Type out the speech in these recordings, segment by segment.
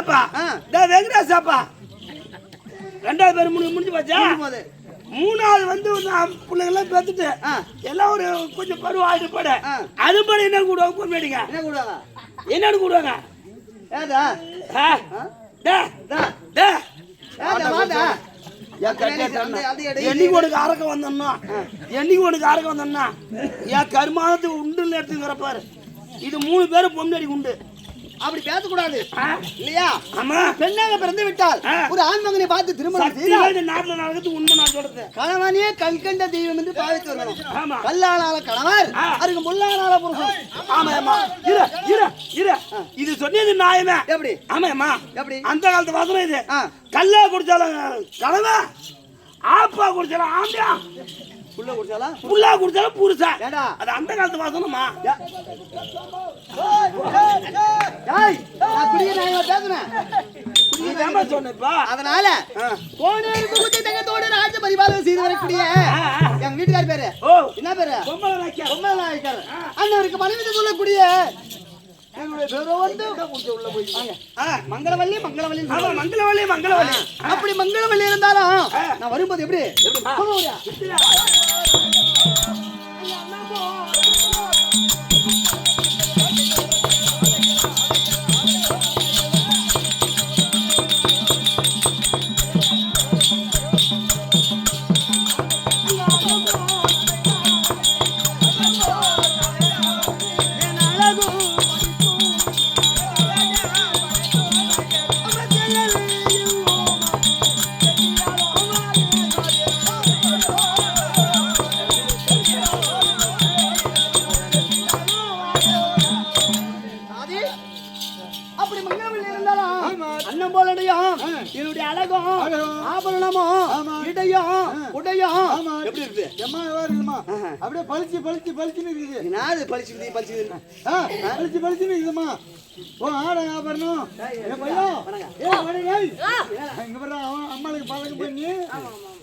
கோபாலப்பா ஆ. இந்த வெங்கடேசப்பா ரெண்டாவது பேர் முடிஞ்சு முடிஞ்சு போச்சா மூணாவது வந்து பிள்ளைங்களாம் பெற்றுட்டு. எல்லாம் ஒரு கொஞ்சம் பருவம் ஆயிட்டு போட. அது படி என்ன கூடுவாங்க? பொறுமையடிங்க என்ன கூடாதா என்னன்னு கூடுவாங்க? ஏதா? டே, டே. என்னைக்கு உனக்கு அரக்க வந்தோம்னா என்னைக்கு உனக்கு அரக்க வந்தோம்னா என் கருமானத்துக்கு உண்டுன்னு எடுத்துக்கிற பாரு இது மூணு பேரும் பொண்ணடி உண்டு. அப்படி பேசக்கூடாது? இல்லையா? ஆமா. பெண்ணாக பிறந்து விட்டால். ஒரு ஆண் மகனை பார்த்து திருமணம் நாட்டுல நடக்கிறது உண்மை நான் சொல்றது கணவனே கண் கண்ட தெய்வம் என்று பாவித்து வரணும் ஆமா. கல்லானால கணவர். அதுக்கு முள்ளானால புருஷன். ஆமா ஆமா. இரு இரு இரு. இது சொன்னது நியாயமே. எப்படி? ஆமாம்மா எப்படி? அந்த காலத்து வசனம் இது. கல்லா குடிச்சாலும் கலவை ஆப்பா குடிச்சாலும் ஆம்பியா உள்ள குடிச்சாலா? புல்லா குடிச்சாலும் புருஷா. அது அந்த காலத்து வசனமா அதனால கோனேரி புகுத்தி தங்கத்தோடு ராஜ பரிபாலனம் செய்து வரக்கூடிய எங்க வீட்டுக்கார பேரு. என்ன பேரு? பொம்மை நாயக்கர் அண்ணவருக்கு மனைவி சொல்லக்கூடிய மங்களவல்லி மங்களவல்லி. ஆமா மங்களவள்ளி மங்களவள்ளி அப்படி மங்களவல்லி இருந்தாலும் நான் வரும்போது எப்படி? ஆபரணமும் இடையும் உடையும் எப்படி இருக்கு எம்மா இருக்குமா அப்படியே பளிச்சு பளிச்சு பளிச்சுன்னு இருக்குது. என்னது பழிச்சுக்குது ஆ, பளிச்சு பளிச்சுன்னு இருக்குதுமா ஓ ஆட ஆபரணம். என் பையன்? ஏ வணங்க இங்க பாரு அவன் அம்மாளுக்கு பதக்கம் பண்ணி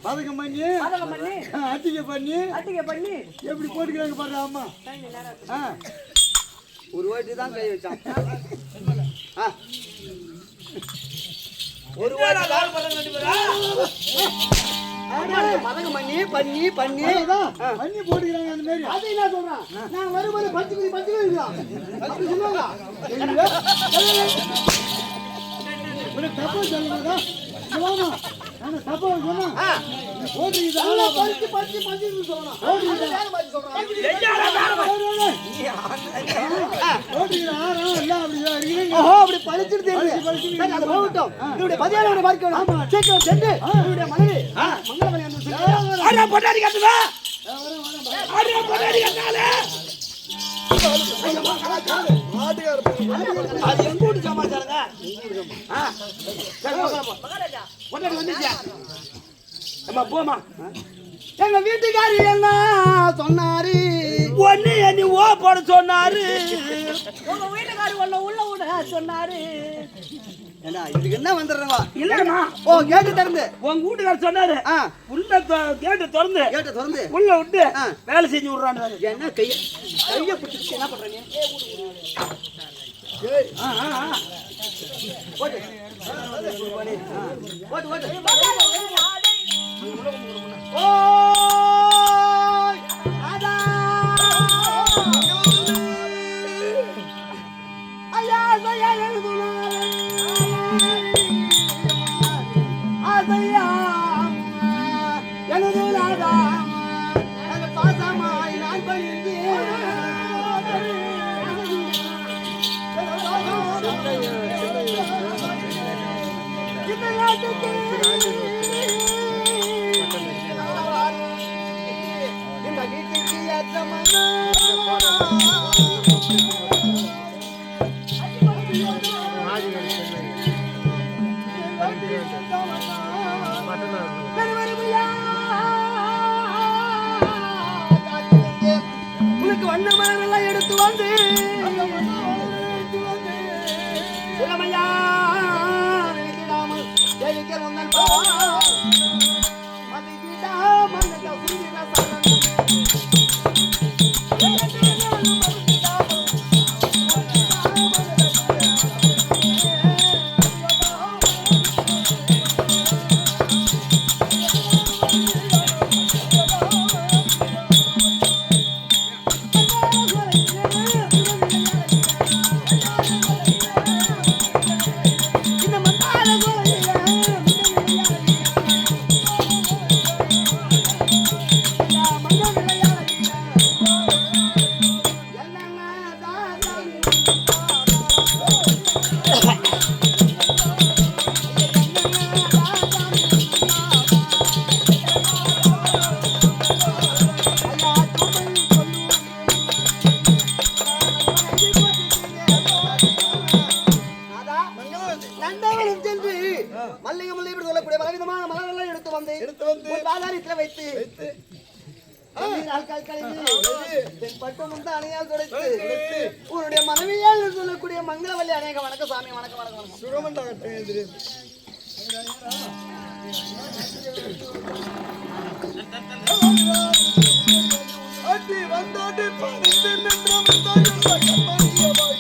பதக்கம் பண்ணி ஆ, அட்டிக்கை பண்ணி பண்ணி? எப்படி போட்டுக்கிறாங்க பாரு அம்மா. ஆ. ஒரு வாட்டி தான் கை வச்சான். ஆ. ஒரு வாட்டி தான் அம்மாளுக்கு மதகம் பண்ணி பண்ணி. பண்ணி பண்ணி போட்டுக்கிறாங்க அந்த மாதிரி அது என்ன சொல்றான் நான் வரும்போது பத்து குதி பத்து குதி பத்து சொல்லுவாங்க. உனக்கு தப்பா சொல்லுங்க அப்படி பறிச்சுட்டு தெரியுது சரி அது போகட்டும். இவருடைய பதினாறு பார்க்கணும் சீக்கிரம் சென்று இவருடைய மனைவி மங்களமணி வந்து சொல்லுங்க. அட பொட்டாடி கட்டுவா அட பொட்டாடி கட்டாலே அது எங்க வீட்டு சமாச்சாரங்க ஆ, சரி, போ, போ, போ. பொட்டாடி வந்துச்சா அம்மா போமா எங்க வீட்டுக்காரி என்ன சொன்னாரு? ஒன்னு என்னி ஓ போட சொன்னாரு. உங்க வீட்டுக்காரர் உள்ள உள்ள விட சொன்னாரு. ஏண்டா இதுக்கு என்ன வந்துடுறவா இல்லம்மா. ஓ கேட்டு திறந்து. உங்க வீட்டுக்காரர் சொன்னாரு. ஆ. உள்ள கேட்டு திறந்து. கேட்ட திறந்து. உள்ள விட்டு ஆ. வேலை செஞ்சு விடுறான்னு என்ன கைய கைய என்ன பண்ற நீ ஆ, ஆ, ஆ. ஓட்டு ஓட்டு உனக்கு கண்ணீர் ஆட்கள் கழித்து என் பட்டம் வந்து அணையால் துடைத்து. உன்னுடைய மனைவியால் சொல்லக்கூடிய மங்களவல்லி அநேக வணக்கம் சாமி வணக்கம் வணக்கம் வணக்கம். சுகமண்டாகட்டும் எதிரே. அடி வந்தாடி பறந்து நின்ற வந்தாய்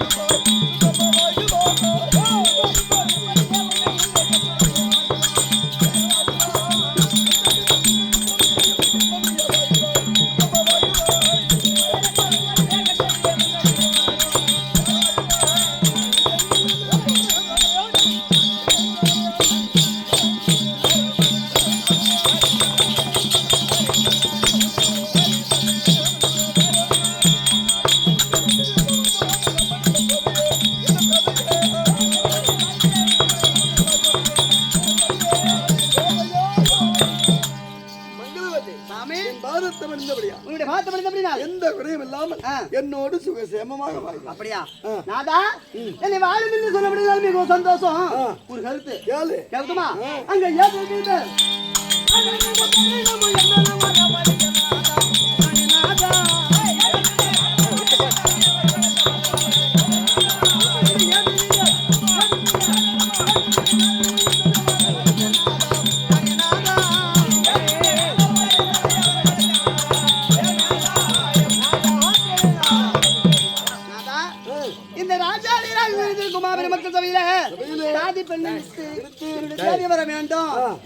படித்த அப்படின்னா எந்த குறையும் இல்லாமல். என்னோடு சுகசேமமாக அப்படியா? நாதா என்னை வாழும் என்று சொல்லப்படுகிறது மிகவும் சந்தோஷம். ஒரு கருத்து. ஏழு கேட்குமா அங்க ஏன் இருக்குது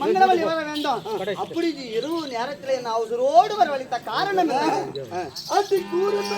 மங்களவழி வர வேண்டும். அப்படி இரவு நேரத்துல என்ன அவசரோடு வரவழைத்த காரணம் என்ன? அடி கூறும்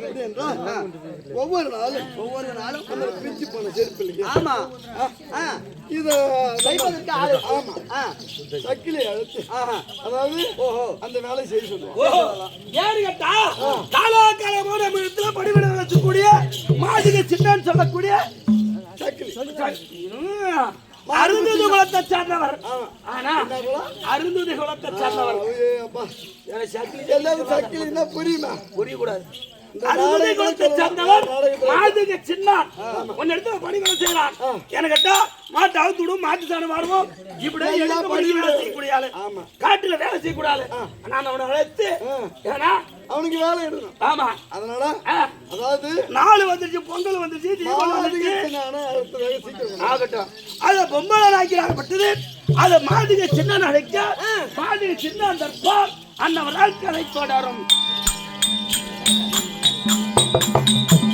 எப்படி என்றால், ஒவ்வொரு நாளும் ஒவ்வொரு நாளும் அந்த பிஞ்சு போன செருப்பு இல்லையா ஆமா இத செய்வதற்கு ஆளு. ஆமா. சக்கிலி அழைத்து. அதாவது அந்த வேலை செய்ய சொல்லுவோம் ஓஹோ. ஏன்னு கேட்டா காலாகாலமான இடத்துல படிவிட வச்சக்கூடிய மாதிக சின்னன்னு சொல்லக்கூடிய சக்கிலி. அருந்ததி குலத்தை சேர்ந்தவர். ஆனா அருந்ததி குலத்தை சேர்ந்தவர். சக்கிலி எல்லாரும் சக்கிலின்னா புரியுமா? புரியக்கூடாது. நாடகத்துல குலத்தை நாடகத்துல மாதிக சின்னான் உன்ன இடத்துல படிவிட செய்யலாம் எனக்கு கேட்டா மாட்டு அவுத்து விடும் மாட்டு சாணம் மாறுவோம் இப்படி எடுத்து படி வேலை ஆமா. காட்டுல வேலை செய்யக்கூடிய ஆளு நான் அவனை அழைத்து ஏன்னா அவனுக்கு வேலை எடுக்கணும் ஆமா. அதனால அதாவது நாலு வந்துருச்சு பொங்கல் வந்துருச்சு தீபாவளி வந்துருச்சு. ஆகட்டும். அத பொம்பளை நாய்க்கிறாகப்பட்டது அத மாதிக சின்ன அழைக்க மாதிக சின்ன தற்பார் அன்னவரால் கலை தொடரும். Música